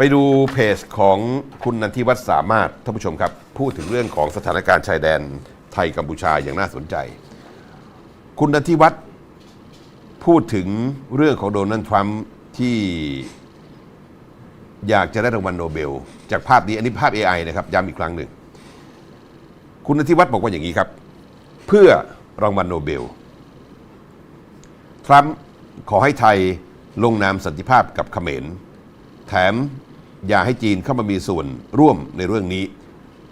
ไปดูเพจของคุณนันทิวัฒน์สามารถท่านผู้ชมครับ พูดถึงเรื่องของสถานการณ์ชายแดนไทยกัมพูชาอย่างน่าสนใจ คุณนันทิวัฒน์พูดถึงเรื่องของโดนัลด์ทรัมป์ที่อยากจะได้รางวัลโนเบล จากภาพนี้อันนี้ภาพ AI นะครับย้ำอีกครั้งหนึ่ง คุณนันทิวัฒน์บอกว่าอย่างนี้ครับ เพื่อรางวัลโนเบล ทรัมป์ขอให้ไทยลงนามสันติภาพกับเขมร แถม อย่าให้จีนเข้ามามีส่วนร่วมในเรื่องนี้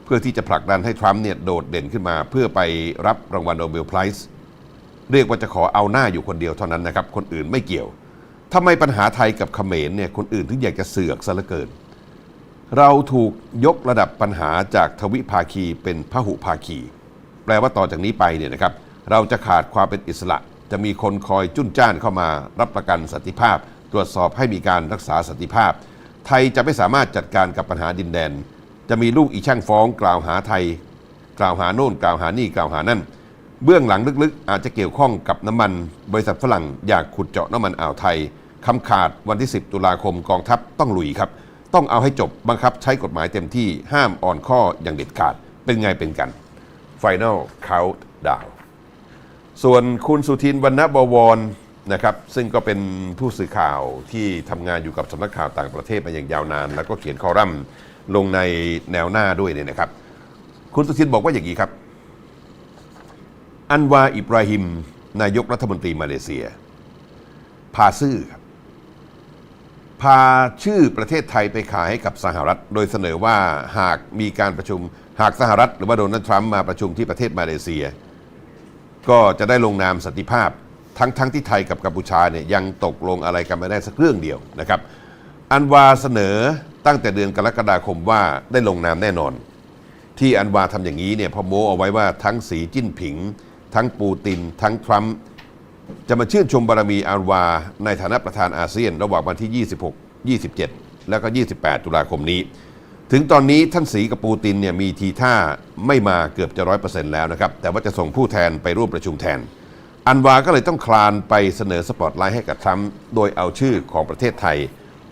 เพื่อที่จะผลักดันให้ทรัมป์เนี่ยโดดเด่นขึ้นมา เพื่อไปรับรางวัลโนเบลไพรส์เรียกว่าจะขอเอาหน้าอยู่คนเดียวเท่านั้นนะครับ คนอื่นไม่เกี่ยวทำไมปัญหาไทยกับเขมรเนี่ยคนอื่นถึงอยากจะเสือกซะเหลือเกิน เราถูกยกระดับปัญหาจากทวิภาคีเป็นพหุภาคี แปลว่าต่อจากนี้ไปเนี่ยนะครับ เราจะขาดความเป็นอิสระ จะมีคนคอยจุ้นจ้านเข้ามารับประกันสันติภาพ ตรวจสอบให้มีการรักษาสันติภาพ ไทยจะไม่สามารถจัดการกับปัญหาดินแดน จะมีลูกอีช่างฟ้องกล่าวหาไทย กล่าวหาโน่นกล่าวหานี่กล่าวหานั่น เบื้องหลังลึกๆ อาจจะเกี่ยวข้องกับน้ำมัน บริษัทฝรั่งอยากขุดเจาะน้ำมันอ่าวไทยคำขาดวันที่ 10 ตุลาคมกองทัพต้องลุยครับ ต้องเอาให้จบบังคับใช้กฎหมายเต็มที่ห้ามอ่อนข้ออย่างเด็ดขาดเป็นไงเป็นกัน Final Countdown ส่วนคุณสุทินวรรณบวร นะครับซึ่งก็เป็นผู้สื่อข่าวที่ทำงานอยู่กับสำนักข่าวต่างประเทศมาอย่างยาวนาน แล้วก็เขียนคอลัมน์ลงในแนวหน้าด้วยเนี่ยนะครับ คุณสุทินบอกว่าอย่างนี้ครับ อันวาอิบราฮิม นายกรัฐมนตรีมาเลเซีย พาซื่อครับพาชื่อประเทศไทยไปขายให้กับสหรัฐ โดยเสนอว่าหากมีการประชุมหากสหรัฐ หรือว่าโดนัลด์ทรัมป์มาประชุมที่ประเทศมาเลเซีย ก็จะได้ลงนามสันติภาพ ทั้งทั้งที่ไทยกับกัมพูชาเนี่ยยังตกลงอะไรกันไม่ได้สักเรื่องเดียวนะครับ อันวาเสนอตั้งแต่เดือนกรกฎาคมว่าได้ลงนามแน่นอน ที่อันวาทำอย่างนี้เนี่ยพอโมเอาไว้ว่าทั้งสีจิ้นผิง ทั้งปูติน ทั้งทรัมป์จะมาชื่นชมบารมีอันวาในฐานะประธานอาเซียน ระหว่างวันที่ 26 27 แล้วก็ 28 ตุลาคมนี้ ถึงตอนนี้ท่านสีกับปูตินเนี่ยมีทีท่าไม่มาเกือบจะร้อยเปอร์เซ็นต์แล้วนะครับแต่ว่าจะส่งผู้แทนไปร่วมประชุมแทน อันวาก็เลยต้องคลานไปเสนอสปอตไลท์ให้กับทรัมป์โดยเอาชื่อของประเทศไทย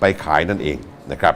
ไปขายนั่นเองนะครับ